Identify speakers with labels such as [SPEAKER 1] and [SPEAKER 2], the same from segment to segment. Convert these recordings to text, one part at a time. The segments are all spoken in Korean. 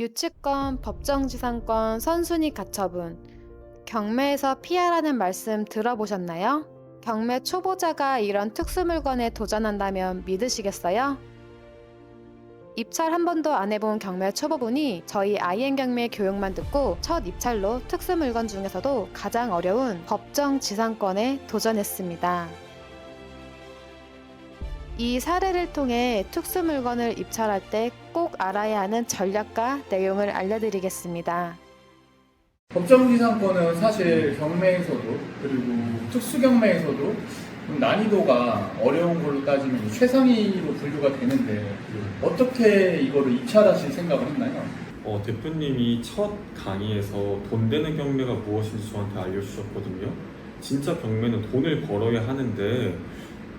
[SPEAKER 1] 유치권, 법정지상권, 선순위 가처분. 경매에서 피하라는 말씀 들어보셨나요? 경매 초보자가 이런 특수 물건에 도전한다면 믿으시겠어요? 입찰 한 번도 안 해본 경매 초보분이 저희 IM 경매 교육만 듣고 첫 입찰로 특수 물건 중에서도 가장 어려운 법정 지상권에 도전했습니다. 이 사례를 통해 특수 물건을 입찰할 때 꼭 알아야 하는 전략과 내용을 알려드리겠습니다.
[SPEAKER 2] 법정지상권은 사실 경매에서도 그리고 특수경매에서도 좀 난이도가 어려운 걸로 따지면 최상위로 분류가 되는데 어떻게 이거를 입찰하실 생각을 했나요?
[SPEAKER 3] 어, 대표님이 첫 강의에서 돈 되는 경매가 무엇인지 저한테 알려주셨거든요. 진짜 경매는 돈을 벌어야 하는데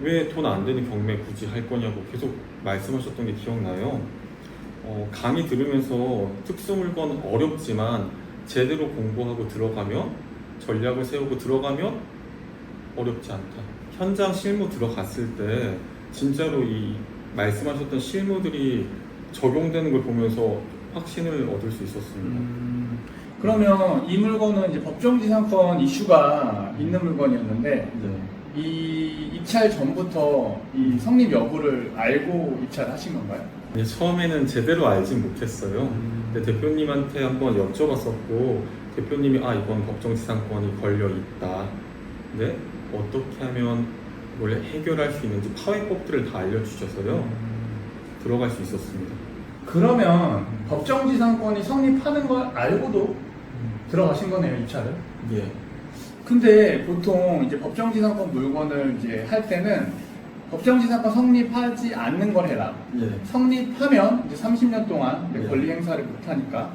[SPEAKER 3] 왜 돈 안 되는 경매 굳이 할 거냐고 계속 말씀하셨던 게 기억나요. 어, 강의 들으면서 특수 물건 어렵지만 제대로 공부하고 들어가면 전략을 세우고 들어가면 어렵지 않다. 현장 실무 들어갔을 때 진짜로 이 말씀하셨던 실무들이 적용되는 걸 보면서 확신을 얻을 수 있었습니다.
[SPEAKER 2] 음, 그러면 이 물건은 이제 법정지상권 이슈가 있는 물건이었는데
[SPEAKER 3] 네.
[SPEAKER 2] 이 입찰 전부터 이 성립 여부를 알고 입찰하신 건가요?
[SPEAKER 3] 네, 처음에는 제대로 알진 못했어요.
[SPEAKER 2] 음.
[SPEAKER 3] 근데 대표님한테 한번 여쭤봤었고 대표님이 아 이건 법정지상권이 걸려 있다. 근데 어떻게 하면 원래 해결할 수 있는지 파회법들을 다 알려주셔서요 들어갈 수 있었습니다.
[SPEAKER 2] 그러면 법정지상권이 성립하는 걸 알고도 들어가신 거네요 입찰을.
[SPEAKER 3] 예.
[SPEAKER 2] 근데 보통 이제 법정지상권 물건을 이제 할 때는 법정지상권 성립하지 않는 걸 해라.
[SPEAKER 3] 예.
[SPEAKER 2] 성립하면 이제 30년 동안
[SPEAKER 3] 네.
[SPEAKER 2] 권리 행사를 못 하니까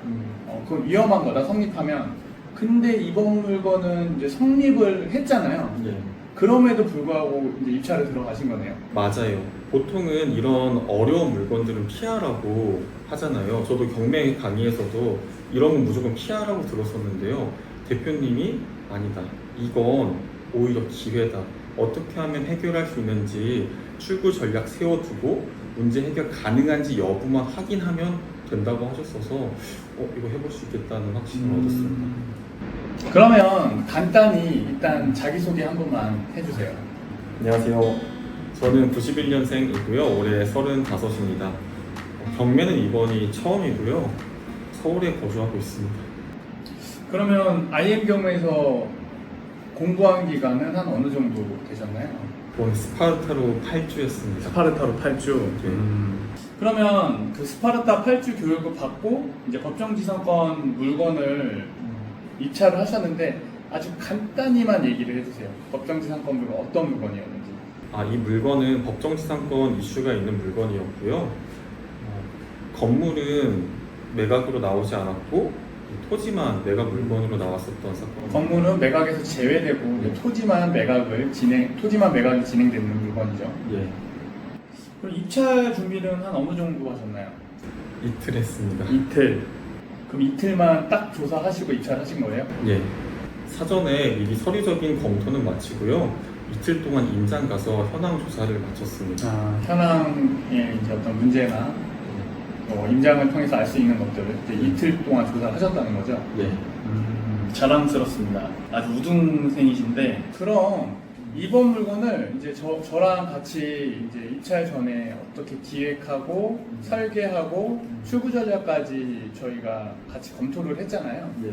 [SPEAKER 2] 어, 그건 위험한 거다 성립하면. 근데 이번 물건은 이제 성립을 했잖아요.
[SPEAKER 3] 예.
[SPEAKER 2] 그럼에도 불구하고 이제 입찰을 들어가신 거네요.
[SPEAKER 3] 맞아요. 보통은 이런 어려운 물건들은 피하라고 하잖아요. 저도 경매 강의에서도 이런 건 무조건 피하라고 들었었는데요. 대표님이 아니다. 이건 오히려 기회다. 어떻게 하면 해결할 수 있는지 출구 전략 세워두고 문제 해결 가능한지 여부만 확인하면 된다고 하셨어서 어, 이거 해볼 수 있겠다는 확신을
[SPEAKER 2] 음.
[SPEAKER 3] 얻었습니다.
[SPEAKER 2] 그러면 간단히 일단 자기소개 한 번만 해주세요.
[SPEAKER 3] 안녕하세요. 저는 91년생이고요. 올해 35입니다. 경매는 이번이 처음이고요. 서울에 거주하고 있습니다.
[SPEAKER 2] 그러면 IM 경우에서 공부한 기간은 한 어느 정도 되셨나요?
[SPEAKER 3] 본 스파르타로 8주였습니다.
[SPEAKER 2] 스파르타로 8주.
[SPEAKER 3] 네.
[SPEAKER 2] 그러면 그 스파르타 8주 교육을 받고 이제 법정지상권 물건을 입찰을 하셨는데 아주 간단히만 얘기를 해주세요. 법정지상권 물건 어떤 물건이었는지.
[SPEAKER 3] 아, 이 물건은 법정지상권 이슈가 있는 물건이었고요. 어, 건물은 매각으로 나오지 않았고 이 토지만 매각 물건으로 나왔었던 사건.
[SPEAKER 2] 건물은 매각에서 제외되고 이제 토지만 매각을 진행, 토지만 매각이 진행되는 물건이죠.
[SPEAKER 3] 예,
[SPEAKER 2] 그럼 입찰 준비는 한 어느 정도 하셨나요?
[SPEAKER 3] 이틀 했습니다.
[SPEAKER 2] 이틀. 그럼 이틀만 딱 조사하시고 입찰하신 거예요?
[SPEAKER 3] 예. 사전에 미리 서류적인 검토는 마치고요. 이틀 동안 임장 가서 현황 조사를 마쳤습니다.
[SPEAKER 2] 아, 현황의 이제 어떤 문제나 뭐 임장을 통해서 알 수 있는 것들을 이제 이틀 동안 조사하셨다는 거죠.
[SPEAKER 3] 예.
[SPEAKER 2] 음, 자랑스럽습니다. 아주 우등생이신데 그럼 이번 물건을 이제 저, 저랑 같이 이제 입찰 전에 어떻게 기획하고 설계하고 출구 전략까지 저희가 같이 검토를 했잖아요.
[SPEAKER 3] 예.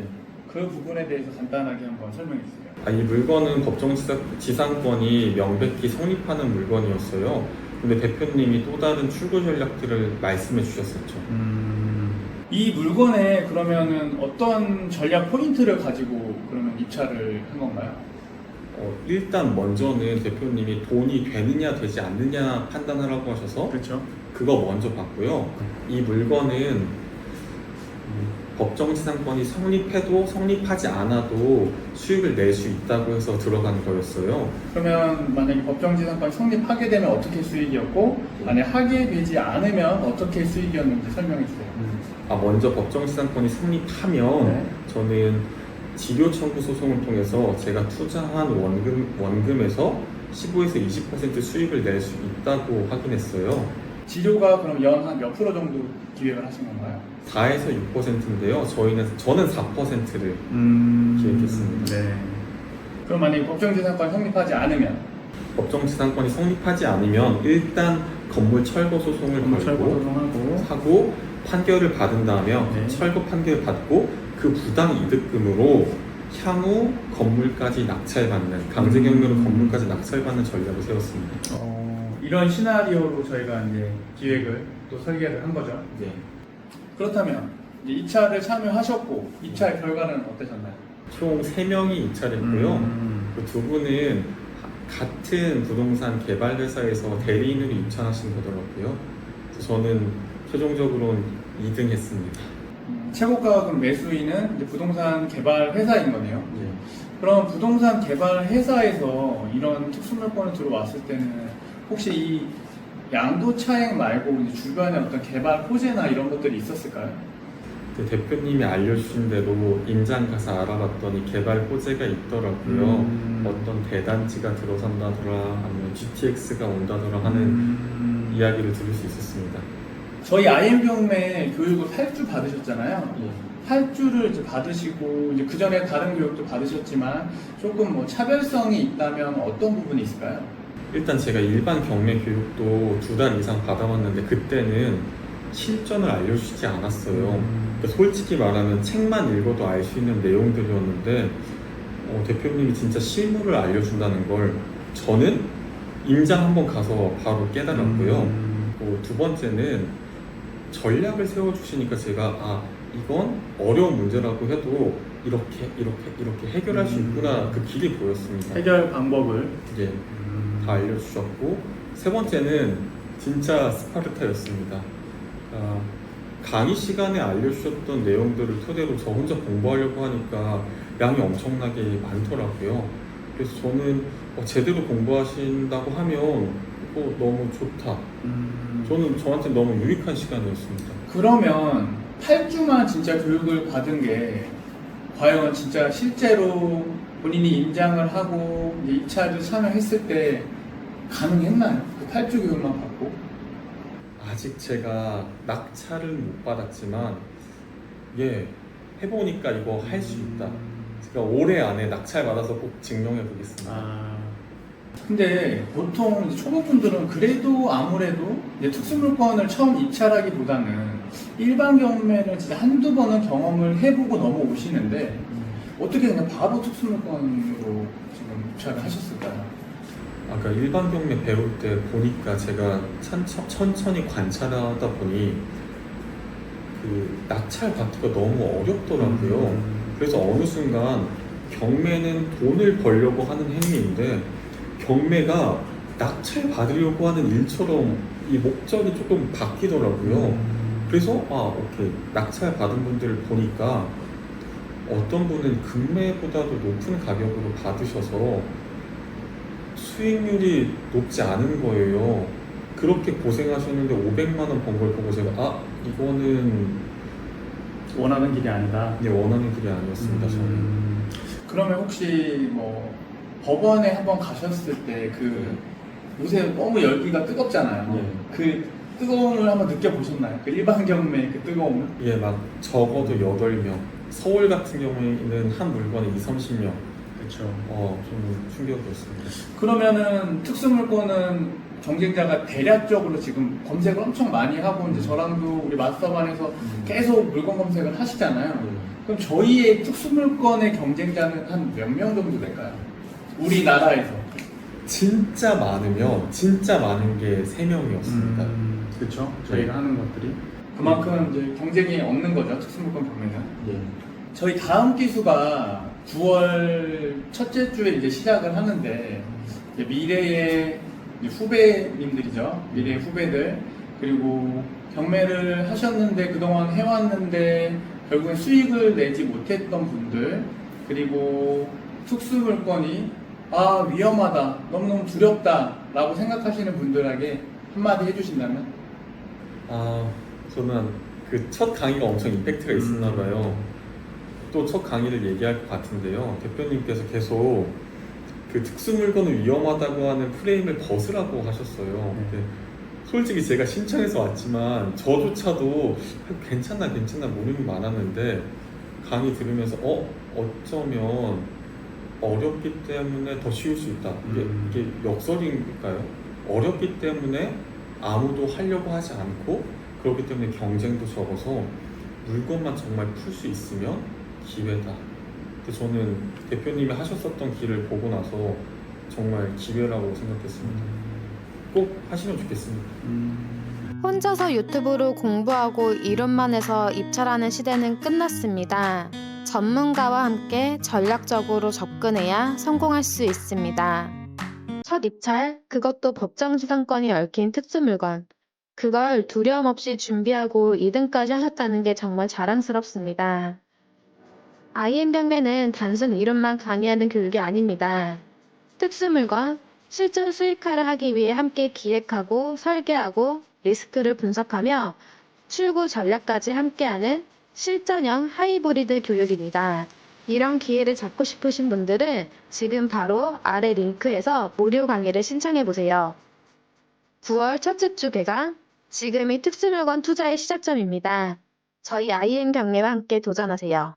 [SPEAKER 2] 그 부분에 대해서 간단하게 한번 설명해 주세요.
[SPEAKER 3] 아, 이 물건은 법정지상권이 명백히 성립하는 물건이었어요. 근데 대표님이 또 다른 출구 전략들을 말씀해 주셨었죠.
[SPEAKER 2] 이 물건에 그러면은 어떤 전략 포인트를 가지고 그러면 입찰을 한 건가요?
[SPEAKER 3] 어, 일단 먼저는 대표님이 돈이 되느냐 되지 않느냐 판단하라고 하셔서
[SPEAKER 2] 그렇죠.
[SPEAKER 3] 그거 먼저 봤고요. 이 물건은 음, 법정지상권이 성립해도 성립하지 않아도 수익을 낼 수 있다고 해서 들어간 거였어요.
[SPEAKER 2] 그러면 만약에 법정지상권이 성립하게 되면 어떻게 수익이었고 만약 하게 되지 않으면 어떻게 수익이었는지 설명해 주세요.
[SPEAKER 3] 아 먼저 법정지상권이 성립하면
[SPEAKER 2] 네.
[SPEAKER 3] 저는 지료 청구 소송을 통해서 제가 투자한 원금 원금에서 15에서 20% 수익을 낼 수 있다고 확인했어요.
[SPEAKER 2] 지료가 그럼 연 한 몇 프로 정도 기획을 하신 건가요?
[SPEAKER 3] 4에서 6%인데요. 저희는 저는 4%를
[SPEAKER 2] 음,
[SPEAKER 3] 기획했습니다.
[SPEAKER 2] 네. 그럼 만약에 법정지상권 성립하지 않으면
[SPEAKER 3] 법정지상권이 성립하지 않으면 일단 건물 철거 소송을
[SPEAKER 2] 건물 철거
[SPEAKER 3] 걸고
[SPEAKER 2] 소송하고
[SPEAKER 3] 하고 판결을 받은다면
[SPEAKER 2] 네.
[SPEAKER 3] 철거 판결을 받고 그 부당 이득금으로 향후 건물까지 낙찰받는 강제 경매로
[SPEAKER 2] 음.
[SPEAKER 3] 건물까지 낙찰받는 전략을 세웠습니다.
[SPEAKER 2] 어, 이런 시나리오로 저희가 이제 기획을 또 설계를 한 거죠.
[SPEAKER 3] 네.
[SPEAKER 2] 그렇다면 이제 2차를 참여하셨고 2차 결과는 어떠셨나요?
[SPEAKER 3] 총 3명이 입찰했고요.
[SPEAKER 2] 음.
[SPEAKER 3] 그두 분은 하- 같은 부동산 개발 회사에서 대리인으로 입찰하신 거더라고요. 그래서 저는 최종적으로는 2등 했습니다.
[SPEAKER 2] 음, 최고가 그럼 매수인은 이제 부동산 개발 회사인 거네요.
[SPEAKER 3] 네.
[SPEAKER 2] 그럼 부동산 개발 회사에서 이런 특수물건을 들어왔을 때는 혹시 이 양도 차익 말고 주변에 어떤 개발 호재나 이런 것들이 있었을까요?
[SPEAKER 3] 그 대표님이 알려주신 대로 임장 가서 알아봤더니 개발 호재가 있더라고요.
[SPEAKER 2] 음.
[SPEAKER 3] 어떤 대단지가 들어선다더라, 아니면 GTX가 온다더라 하는
[SPEAKER 2] 음.
[SPEAKER 3] 이야기를 들을 수 있었습니다.
[SPEAKER 2] 저희 IM 경매 교육을 8주 받으셨잖아요.
[SPEAKER 3] 예.
[SPEAKER 2] 8주를 이제 받으시고 이제 그 전에 다른 교육도 받으셨지만 조금 뭐 차별성이 있다면 어떤 부분이 있을까요?
[SPEAKER 3] 일단 제가 일반 경매 교육도 두 달 이상 받아왔는데 그때는 실전을 알려주지 않았어요.
[SPEAKER 2] 음.
[SPEAKER 3] 그러니까 솔직히 말하면 책만 읽어도 알 수 있는 내용들이었는데 어, 대표님이 진짜 실물을 알려준다는 걸 저는 임장 한번 가서 바로 깨달았고요.
[SPEAKER 2] 음.
[SPEAKER 3] 어, 두 번째는 전략을 세워주시니까 제가 아 이건 어려운 문제라고 해도 이렇게 이렇게 이렇게 해결할 수
[SPEAKER 2] 음.
[SPEAKER 3] 있구나 그 길이 보였습니다.
[SPEAKER 2] 해결 방법을
[SPEAKER 3] 예, 다 알려주셨고 세 번째는 진짜 스파르타였습니다. 아, 강의 시간에 알려주셨던 내용들을 토대로 저 혼자 공부하려고 하니까 양이 엄청나게 많더라고요. 그래서 저는 어, 제대로 공부하신다고 하면 어, 너무 좋다.
[SPEAKER 2] 음.
[SPEAKER 3] 저는 저한테 너무 유익한 시간이었습니다.
[SPEAKER 2] 그러면 8주만 진짜 교육을 받은 게 과연 진짜 실제로 본인이 임장을 하고 이제 2차를 참여했을 때 가능했나요? 그 8주 교육만 받고?
[SPEAKER 3] 아직 제가 낙찰을 못 받았지만 예 해보니까 이거 할 수 있다. 제가 올해 안에 낙찰 받아서 꼭 증명해 보겠습니다.
[SPEAKER 2] 아. 근데 보통 이제 초보분들은 그래도 아무래도 이제 특수물건을 처음 입찰하기보다는 일반 경매를 진짜 한두 번은 경험을 해보고 넘어오시는데 어떻게 그냥 바로 특수물건으로 지금 입찰을 하셨을까요?
[SPEAKER 3] 아까 일반 경매 배울 때 보니까 제가 천천, 천천히 관찰하다 보니 그 낙찰 받기가 너무 어렵더라고요.
[SPEAKER 2] 음.
[SPEAKER 3] 그래서 어느 순간 경매는 돈을 벌려고 하는 행위인데 경매가 낙찰 받으려고 하는 일처럼 이 목적이 조금 바뀌더라고요. 그래서 아 오케이 낙찰 받은 분들을 보니까 어떤 분은 금매보다도 높은 가격으로 받으셔서 수익률이 높지 않은 거예요. 그렇게 고생하셨는데 500만 원 번 걸 보고 제가 아 이거는
[SPEAKER 2] 원하는 길이 아니다.
[SPEAKER 3] 내 원하는 길이 아니었습니다. 저는.
[SPEAKER 2] 음, 그러면 혹시 뭐 법원에 한번 가셨을 때그 요새 너무 열기가 뜨겁잖아요.
[SPEAKER 3] 네.
[SPEAKER 2] 그 뜨거움을 한번 느껴보셨나요? 그 일반 경매 그 뜨거움을?
[SPEAKER 3] 예, 막 적어도 8명. 서울 같은 경우에는 한 물건에 2, 30명.
[SPEAKER 2] 그렇죠.
[SPEAKER 3] 어, 좀 충격이었습니다.
[SPEAKER 2] 그러면은 특수물건은 경쟁자가 대략적으로 지금 검색을 엄청 많이 하고 이제 저랑도 우리 마스터반에서 계속 물건 검색을 하시잖아요. 그럼 저희의 특수물건의 경쟁자는 한 몇 명 정도 될까요? 우리나라에서.
[SPEAKER 3] 진짜 많으면 진짜 많은 게 3명이었습니다.
[SPEAKER 2] 그렇죠.
[SPEAKER 3] 저희가
[SPEAKER 2] 하는 것들이 그만큼 이제 경쟁이 없는 거죠. 특수물건 경매는.
[SPEAKER 3] 예.
[SPEAKER 2] 저희 다음 기수가 9월 첫째 주에 이제 시작을 하는데 이제 미래의 이제 후배님들이죠. 미래의 후배들 그리고 경매를 하셨는데 그동안 해왔는데 결국엔 수익을 내지 못했던 분들 그리고 특수물건이 아 위험하다 너무너무 두렵다 라고 생각하시는 분들에게 한마디 해주신다면
[SPEAKER 3] 아, 저는 그 첫 강의가 엄청 임팩트가 있었나
[SPEAKER 2] 음.
[SPEAKER 3] 봐요. 또 첫 강의를 얘기할 것 같은데요. 대표님께서 계속 그 특수 물건은 위험하다고 하는 프레임을 벗으라고 하셨어요.
[SPEAKER 2] 네.
[SPEAKER 3] 근데 솔직히 제가 신청해서 왔지만 저조차도 괜찮나 괜찮나 모르는 많았는데 강의 들으면서 어 어쩌면 어렵기 때문에 더 쉬울 수 있다. 이게,
[SPEAKER 2] 음.
[SPEAKER 3] 이게 역설인가요? 어렵기 때문에 아무도 하려고 하지 않고 그렇기 때문에 경쟁도 적어서 물건만 정말 풀 수 있으면 기회다. 근데 저는 대표님이 하셨었던 길을 보고 나서 정말 기회라고 생각했습니다. 꼭 하시면 좋겠습니다.
[SPEAKER 1] 혼자서 유튜브로 공부하고 이론만 해서 입찰하는 시대는 끝났습니다. 전문가와 함께 전략적으로 접근해야 성공할 수 있습니다. 첫 입찰, 그것도 법정지상권이 얽힌 특수 물건. 그걸 두려움 없이 준비하고 2등까지 하셨다는 게 정말 자랑스럽습니다. IM 경매는 단순 이론만 강의하는 교육이 아닙니다. 특수물건, 실전 수익화를 하기 위해 함께 기획하고 설계하고 리스크를 분석하며 출구 전략까지 함께하는 실전형 하이브리드 교육입니다. 이런 기회를 잡고 싶으신 분들은 지금 바로 아래 링크에서 무료 강의를 신청해 보세요. 9월 첫째 주 개강, 지금이 특수물건 투자의 시작점입니다. 저희 IM 경례와 함께 도전하세요.